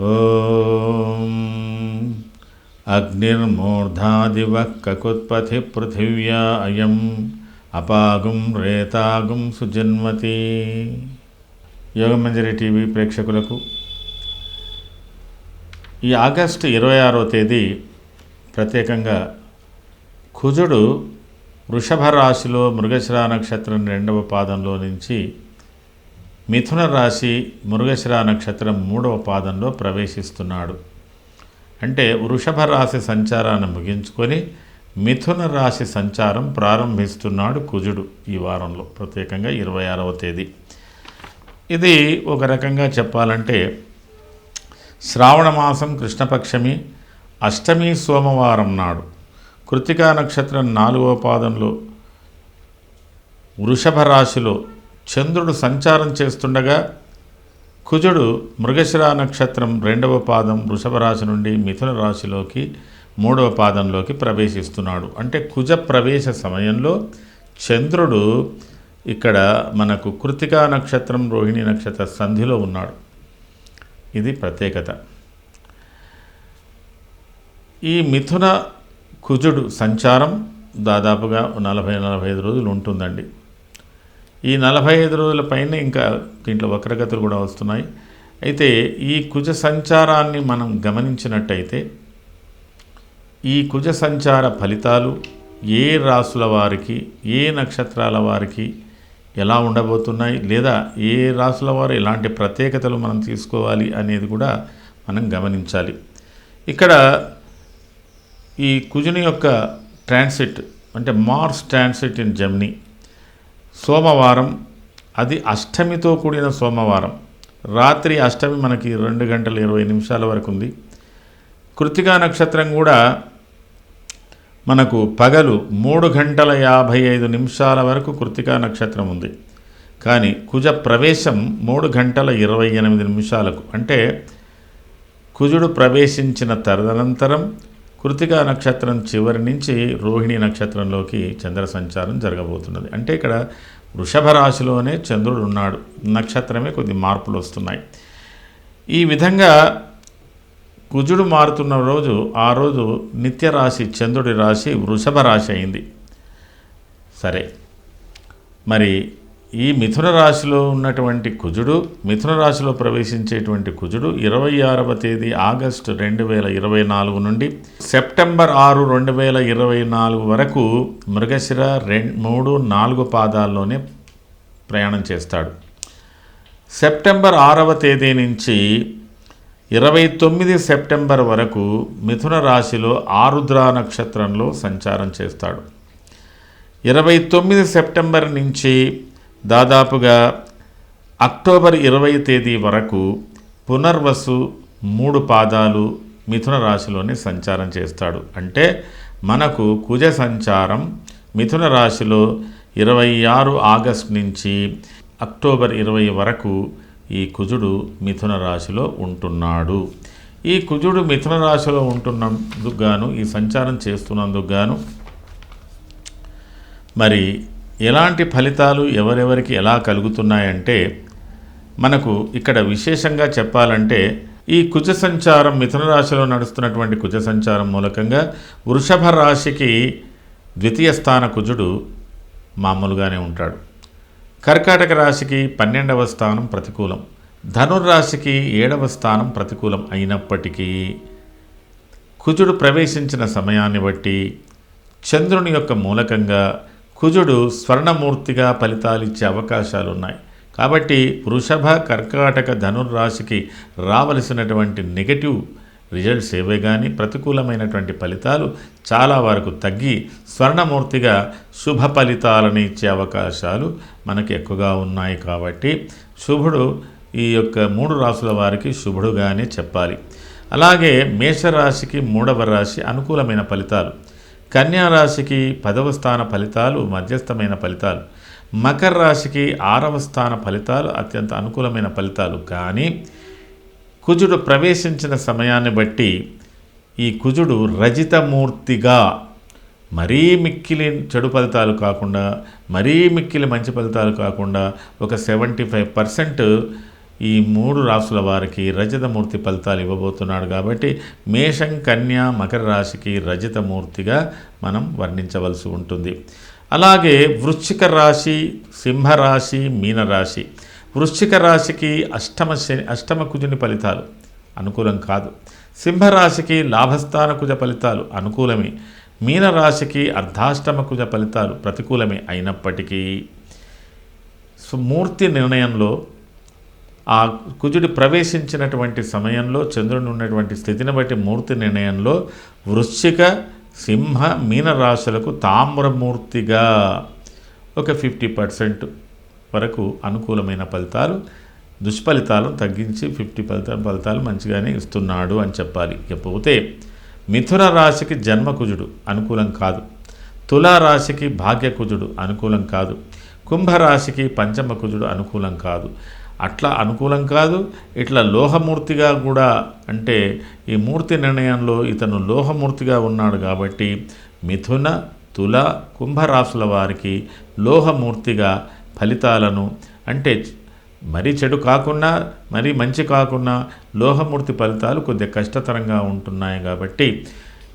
ఓం. అగ్నిర్మూర్ధాదివః కకుత్పథి పృథివ్యా అయం. అపాగుం రేతాగుం సుజన్మతి. యోగమంజరి టీవీ ప్రేక్షకులకు. ఈ ఆగస్టు ఇరవై ఆరో తేదీ ప్రత్యేకంగా కుజుడు వృషభ రాశిలో మృగశిరా నక్షత్రం రెండవ పాదంలో నుంచి మిథున రాశి మృగశిరా నక్షత్రం మూడవ పాదంలో ప్రవేశిస్తున్నాడు. అంటే వృషభ రాశి సంచారాన్ని ముగించుకొని మిథున రాశి సంచారం ప్రారంభిస్తున్నాడు కుజుడు ఈ వారంలో ప్రత్యేకంగా ఇరవై ఆరవ తేదీ. ఇది ఒక రకంగా చెప్పాలంటే శ్రావణ మాసం కృష్ణపక్షమి అష్టమి సోమవారం నాడు. కృతికా నక్షత్రం నాలుగవ పాదంలో వృషభ రాశిలో చంద్రుడు సంచారం చేస్తుండగా కుజుడు మృగశిరా నక్షత్రం రెండవ పాదం వృషభ రాశి నుండి మిథున రాశిలోకి మూడవ పాదంలోకి ప్రవేశిస్తున్నాడు. అంటే కుజ ప్రవేశ సమయంలో చంద్రుడు ఇక్కడ మనకు కృతికా నక్షత్రం రోహిణి నక్షత్ర సంధిలో ఉన్నాడు. ఇది ప్రత్యేకత. ఈ మిథున కుజుడు సంచారం దాదాపుగా నలభై నలభై ఐదు రోజులు ఉంటుందండి. ఈ నలభై ఐదు రోజుల పైన ఇంకా దీంట్లో వక్రగతులు కూడా వస్తున్నాయి. అయితే ఈ కుజ సంచారాన్ని మనం గమనించినట్టయితే ఈ కుజ సంచార ఫలితాలు ఏ రాసుల వారికి ఏ నక్షత్రాల వారికి ఎలా ఉండబోతున్నాయి లేదా ఏ రాసుల వారు ఎలాంటి ప్రత్యేకతలు మనం తీసుకోవాలి అనేది కూడా మనం గమనించాలి. ఇక్కడ ఈ కుజుని యొక్క ట్రాన్సిట్ అంటే మార్స్ ట్రాన్సిట్ ఇన్ జమ్ని సోమవారం అది అష్టమితో కూడిన సోమవారం. రాత్రి అష్టమి మనకి రెండు గంటల ఇరవై నిమిషాల వరకు ఉంది. కృతికా నక్షత్రం కూడా మనకు పగలు మూడు గంటల యాభై ఐదు నిమిషాల వరకు కృతికా నక్షత్రం ఉంది. కానీ కుజ ప్రవేశం మూడు గంటల ఇరవై ఎనిమిది నిమిషాలకు. అంటే కుజుడు ప్రవేశించిన తదనంతరం కృతికా నక్షత్రం చివరి నుంచి రోహిణి నక్షత్రంలోకి చంద్ర సంచారం జరగబోతున్నది. అంటే ఇక్కడ వృషభ రాశిలోనే చంద్రుడు ఉన్నాడు. నక్షత్రమే కొద్ది మార్పులు వస్తున్నాయి. ఈ విధంగా కుజుడు మారుతున్న రోజు ఆ రోజు నిత్య రాశి చంద్రుడి రాశి వృషభ రాశి అయింది. సరే. మరి ఈ మిథున రాశిలో ఉన్నటువంటి కుజుడు మిథున రాశిలో ప్రవేశించేటువంటి కుజుడు ఇరవై ఆరవ తేదీ ఆగస్టు రెండు వేల ఇరవై నాలుగు నుండి సెప్టెంబర్ ఆరు రెండు వేల ఇరవై నాలుగు వరకు మృగశిర రెండు మూడు నాలుగు పాదాల్లోనే ప్రయాణం చేస్తాడు. సెప్టెంబర్ ఆరవ తేదీ నుంచి ఇరవై తొమ్మిది సెప్టెంబర్ వరకు మిథున రాశిలో ఆరుద్ర నక్షత్రంలో సంచారం చేస్తాడు. ఇరవై తొమ్మిది సెప్టెంబర్ నుంచి దాదాపుగా అక్టోబర్ ఇరవై తేదీ వరకు పునర్వసు మూడు పాదాలు మిథున రాశిలోనే సంచారం చేస్తాడు. అంటే మనకు కుజ సంచారం మిథున రాశిలో ఇరవై ఆరు ఆగస్ట్ నుంచి అక్టోబర్ ఇరవై వరకు ఈ కుజుడు మిథున రాశిలో ఉంటున్నాడు. ఈ కుజుడు మిథున రాశిలో ఉంటున్నందుకు గాను ఈ సంచారం చేస్తున్నందుకు గాను మరి ఎలాంటి ఫలితాలు ఎవరెవరికి ఎలా కలుగుతున్నాయంటే మనకు ఇక్కడ విశేషంగా చెప్పాలంటే ఈ కుజ సంచారం మిథున రాశిలో నడుస్తున్నటువంటి కుజ సంచారం మూలకంగా వృషభ రాశికి ద్వితీయ స్థాన కుజుడు మామూలుగానే ఉంటాడు. కర్కాటక రాశికి పన్నెండవ స్థానం ప్రతికూలం. ధనుర్రాశికి ఏడవ స్థానం ప్రతికూలం అయినప్పటికీ కుజుడు ప్రవేశించిన సమయాన్ని బట్టి చంద్రుని యొక్క మూలకంగా కుజుడు స్వర్ణమూర్తిగా ఫలితాలిచ్చే అవకాశాలు ఉన్నాయి కాబట్టి వృషభ కర్కాటక ధనుర్రాశికి రావలసినటువంటి నెగటివ్ రిజల్ట్స్ ఏవే కానీ ప్రతికూలమైనటువంటి ఫలితాలు చాలా వరకు తగ్గి స్వర్ణమూర్తిగా శుభ ఫలితాలను ఇచ్చే అవకాశాలు మనకి ఎక్కువగా ఉన్నాయి కాబట్టి శుభుడు ఈ యొక్క మూడు రాసుల వారికి శుభుడుగానే చెప్పాలి. అలాగే మేషరాశికి మూడవ రాశి అనుకూలమైన ఫలితాలు. కన్యా రాశికి పదవ స్థాన ఫలితాలు మధ్యస్థమైన ఫలితాలు. మకర రాశికి ఆరవ స్థాన ఫలితాలు అత్యంత అనుకూలమైన ఫలితాలు. కానీ కుజుడు ప్రవేశించిన సమయాన్ని బట్టి ఈ కుజుడు రజితమూర్తిగా మరీ మిక్కిలి చెడు ఫలితాలు కాకుండా మరీ మిక్కిలి మంచి ఫలితాలు కాకుండా ఒక సెవెంటీ ఫైవ్ పర్సెంట్ ఈ మూడు రాసుల వారికి రజతమూర్తి ఫలితాలు ఇవ్వబోతున్నాడు కాబట్టి మేషం కన్య మకర రాశికి రజతమూర్తిగా మనం వర్ణించవలసి ఉంటుంది. అలాగే వృశ్చిక రాశి సింహరాశి మీనరాశి వృశ్చిక రాశికి అష్టమ శని అష్టమ కుజుని ఫలితాలు అనుకూలం కాదు. సింహరాశికి లాభస్థాన కుజ ఫలితాలు అనుకూలమే. మీనరాశికి అర్ధాష్టమ కుజ ఫలితాలు ప్రతికూలమే అయినప్పటికీ మూర్తి నిర్ణయంలో ఆ కుజుడు ప్రవేశించినటువంటి సమయంలో చంద్రుని ఉన్నటువంటి స్థితిని బట్టి మూర్తి నిర్ణయంలో వృశ్చిక సింహ మీన రాశులకు తామ్రమూర్తిగా ఒక ఫిఫ్టీ పర్సెంట్ వరకు అనుకూలమైన ఫలితాలు దుష్ఫలితాలను తగ్గించి ఫిఫ్టీ ఫలిత ఫలితాలు మంచిగానే ఇస్తున్నాడు అని చెప్పాలి. ఇకపోతే మిథున రాశికి జన్మకుజుడు అనుకూలం కాదు. తులారాశికి భాగ్యకుజుడు అనుకూలం కాదు. కుంభరాశికి పంచమకుజుడు అనుకూలం కాదు. అట్లా అనుకూలం కాదు. ఇట్లా లోహమూర్తిగా కూడా అంటే ఈ మూర్తి నిర్ణయంలో ఇతను లోహమూర్తిగా ఉన్నాడు కాబట్టి మిథున తుల కుంభరాశుల వారికి లోహమూర్తిగా ఫలితాలను అంటే మరీ చెడు కాకుండా మరీ మంచి కాకుండా లోహమూర్తి ఫలితాలు కొద్దిగా కష్టతరంగా ఉంటున్నాయి కాబట్టి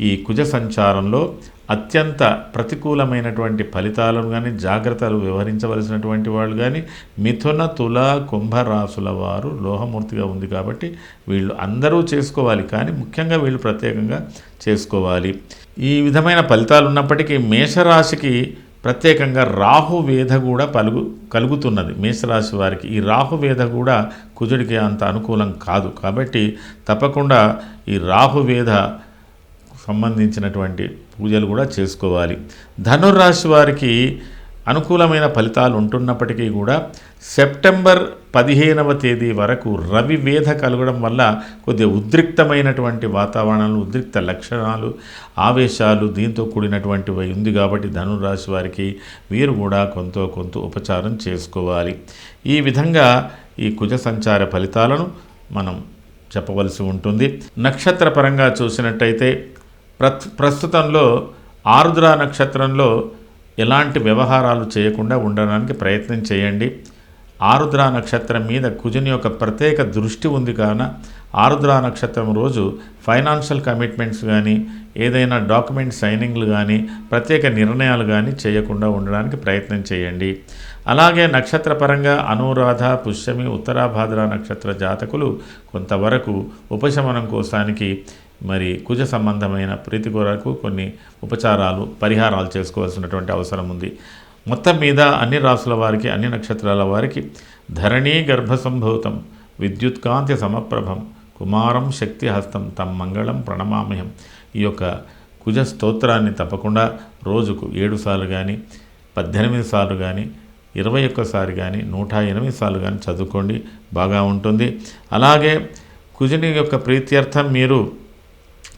ఈ కుజ సంచారంలో అత్యంత ప్రతికూలమైనటువంటి ఫలితాలను కానీ జాగ్రత్తలు వ్యవహరించవలసినటువంటి వాళ్ళు కానీ మిథున తుల కుంభరాశుల వారు లోహమూర్తిగా ఉంది కాబట్టి వీళ్ళు అందరూ చేసుకోవాలి. కానీ ముఖ్యంగా వీళ్ళు ప్రత్యేకంగా చేసుకోవాలి. ఈ విధమైన ఫలితాలు ఉన్నప్పటికీ మేషరాశికి ప్రత్యేకంగా రాహువేధ కూడా పలుగు కలుగుతున్నది. మేషరాశి వారికి ఈ రాహువేధ కూడా కుజుడికి అంత అనుకూలం కాదు. కాబట్టి తప్పకుండా ఈ రాహువేధ సంబంధించినటువంటి పూజలు కూడా చేసుకోవాలి. ధనుర్రాశి వారికి అనుకూలమైన ఫలితాలు ఉంటున్నప్పటికీ కూడా సెప్టెంబర్ పదిహేనవ తేదీ వరకు రవి వేధ కలగడం వల్ల కొద్దిగా ఉద్రిక్తమైనటువంటి వాతావరణాలు ఉద్రిక్త లక్షణాలు ఆవేశాలు దీంతో కూడినటువంటివి ఉంది కాబట్టి ధనురాశి వారికి వీరు కూడా కొంత కొంత ఉపచారం చేసుకోవాలి. ఈ విధంగా ఈ కుజ సంచార ఫలితాలను మనం చెప్పవలసి ఉంటుంది. నక్షత్రపరంగా చూసినట్టయితే ప్రస్తుతంలో ఆరుద్ర నక్షత్రంలో ఎలాంటి వ్యవహారాలు చేయకుండా ఉండడానికి ప్రయత్నం చేయండి. ఆరుద్ర నక్షత్రం మీద కుజుని యొక్క ప్రత్యేక దృష్టి ఉంది కాన ఆరుద్ర నక్షత్రం రోజు ఫైనాన్షియల్ కమిట్మెంట్స్ కానీ ఏదైనా డాక్యుమెంట్ సైనింగ్లు కానీ ప్రత్యేక నిర్ణయాలు కానీ చేయకుండా ఉండడానికి ప్రయత్నం చేయండి. అలాగే నక్షత్రపరంగా అనురాధ పుష్యమి ఉత్తరాభాద్ర నక్షత్ర జాతకులు కొంతవరకు ఉపశమనం కోసానికి మరి కుజ సంబంధమైన ప్రీతి కొరకు కొన్ని ఉపచారాలు పరిహారాలు చేసుకోవాల్సినటువంటి అవసరం ఉంది. మొత్తం మీద అన్ని రాసుల వారికి అన్ని నక్షత్రాల వారికి ధరణీ గర్భసంభూతం విద్యుత్కాంతి సమప్రభం కుమారం శక్తి హస్తం తం మంగళం ప్రణమామహం ఈ యొక్క కుజ స్తోత్రాన్ని తప్పకుండా రోజుకు ఏడు సార్లు కానీ పద్దెనిమిది సార్లు కానీ ఇరవై ఒక్కసారి కానీ నూట ఎనిమిది సార్లు కానీ చదువుకోండి. బాగా ఉంటుంది. అలాగే కుజుని యొక్క ప్రీత్యర్థం మీరు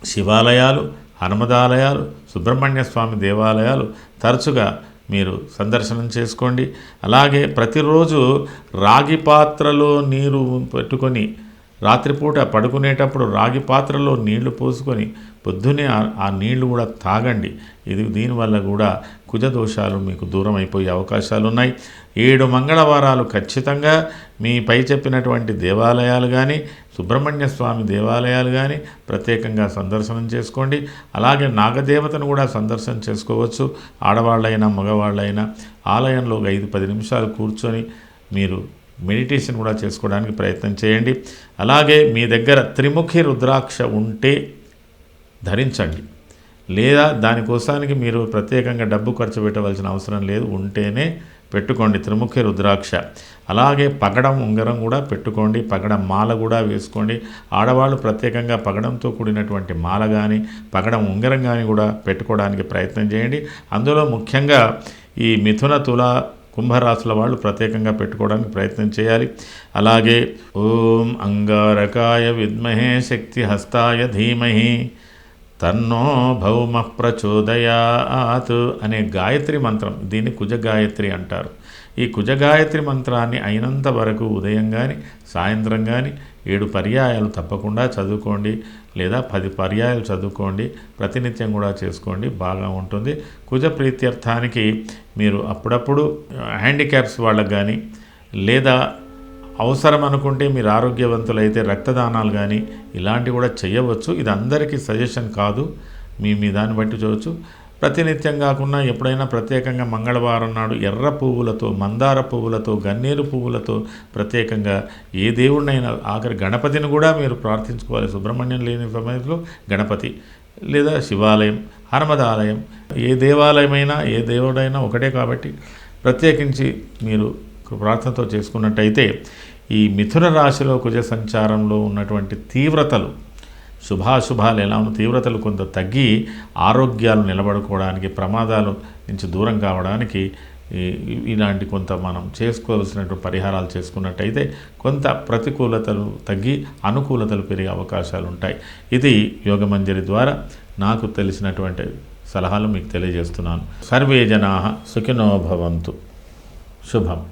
శివాలయాలు హనుమదాలయాలు సుబ్రహ్మణ్య స్వామి దేవాలయాలు తరచుగా మీరు సందర్శనం చేసుకోండి. అలాగే ప్రతిరోజు రాగి పాత్రలో నీరు పెట్టుకొని రాత్రిపూట పడుకునేటప్పుడు రాగి పాత్రలో నీళ్ళు పోసుకొని పొద్దునే ఆ- నీళ్ళు కూడా తాగండి. ఇది దీనివల్ల కూడా కుజ దోషాలు మీకు దూరం అయిపోయే అవకాశాలు ఉన్నాయి ఏడు మంగళవారాలు ఖచ్చితంగా మీ పై చెప్పినటువంటి దేవాలయాలు కానీ సుబ్రహ్మణ్య స్వామి దేవాలయాలు కానీ ప్రత్యేకంగా సందర్శనం చేసుకోండి. అలాగే నాగదేవతను కూడా సందర్శనం చేసుకోవచ్చు. ఆడవాళ్ళైనా మగవాళ్ళైనా ఆలయంలో ఒక ఐదు పది నిమిషాలు కూర్చొని మీరు మెడిటేషన్ కూడా చేసుకోవడానికి ప్రయత్నం చేయండి. అలాగే మీ దగ్గర త్రిముఖి రుద్రాక్ష ఉంటే ధరించండి. లేదా దానికోసానికి మీరు ప్రత్యేకంగా డబ్బు ఖర్చు పెట్టవలసిన అవసరం లేదు. ఉంటేనే పెట్టుకోండి త్రిముఖి రుద్రాక్ష. అలాగే పగడం ఉంగరం కూడా పెట్టుకోండి పగడం మాల కూడా వేసుకోండి. ఆడవాళ్ళు ప్రత్యేకంగా పగడంతో కూడినటువంటి మాల కానీ పగడం ఉంగరం కానీ కూడా పెట్టుకోవడానికి ప్రయత్నం చేయండి. అందులో ముఖ్యంగా ఈ మిథున తుల కుంభరాశుల వాళ్ళు ప్రత్యేకంగా పెట్టుకోవడానికి ప్రయత్నం చేయాలి. అలాగే ఓం అంగారకాయ విద్మహే శక్తి హస్తాయ ధీమహి. తన్నో భౌమ ప్రచోదయాత్ అనే గాయత్రి మంత్రం. దీన్ని కుజగాయత్రి అంటారు. ఈ కుజగాయత్రి మంత్రాన్ని అయినంత వరకు ఉదయం కానీ సాయంత్రం కానీ ఏడు పర్యాయాలు తప్పకుండా చదువుకోండి. లేదా పది పర్యాయాలు చదువుకోండి. ప్రతినిత్యం కూడా చేసుకోండి. బాగా ఉంటుంది. కుజ ప్రీత్యర్థానికి మీరు అప్పుడప్పుడు హ్యాండిక్యాప్స్ వాళ్ళకు కానీ లేదా అవసరం అనుకుంటే మీరు ఆరోగ్యవంతులైతే రక్తదానాలు కానీ ఇలాంటివి కూడా చేయవచ్చు. ఇది అందరికీ సజెషన్ కాదు. మీ మీ దాన్ని బట్టి చూడవచ్చు ప్రతినిత్యం కాకుండా ఎప్పుడైనా ప్రత్యేకంగా మంగళవారం నాడు ఎర్ర పువ్వులతో మందార పువ్వులతో గన్నేరు పువ్వులతో ప్రత్యేకంగా ఏ దేవుడినైనా ఆఖరి గణపతిని కూడా మీరు ప్రార్థించుకోవాలి. సుబ్రహ్మణ్యం లేని సమయంలో గణపతి లేదా శివాలయం హనుమద ఆలయం ఏ దేవాలయమైనా ఏ దేవుడైనా ఒకటే కాబట్టి ప్రత్యేకించి మీరు ప్రార్థనతో చేసుకున్నట్టయితే ఈ మిథున రాశిలో కుజ సంచారంలో ఉన్నటువంటి తీవ్రతలు శుభాశుభాలు ఎలా ఉన్న తీవ్రతలు కొంత తగ్గి ఆరోగ్యాలు నిలబడుకోవడానికి ప్రమాదాలు నుంచి దూరం కావడానికి ఇలాంటి కొంత మనం చేసుకోవాల్సినటువంటి పరిహారాలు చేసుకున్నట్టయితే కొంత ప్రతికూలతలు తగ్గి అనుకూలతలు పెరిగే అవకాశాలు ఉంటాయి. ఇది యోగమంజరి ద్వారా నాకు తెలిసినటువంటి సలహాలు మీకు తెలియజేస్తున్నాను. సర్వే జనా సుఖినోభవంతు శుభం.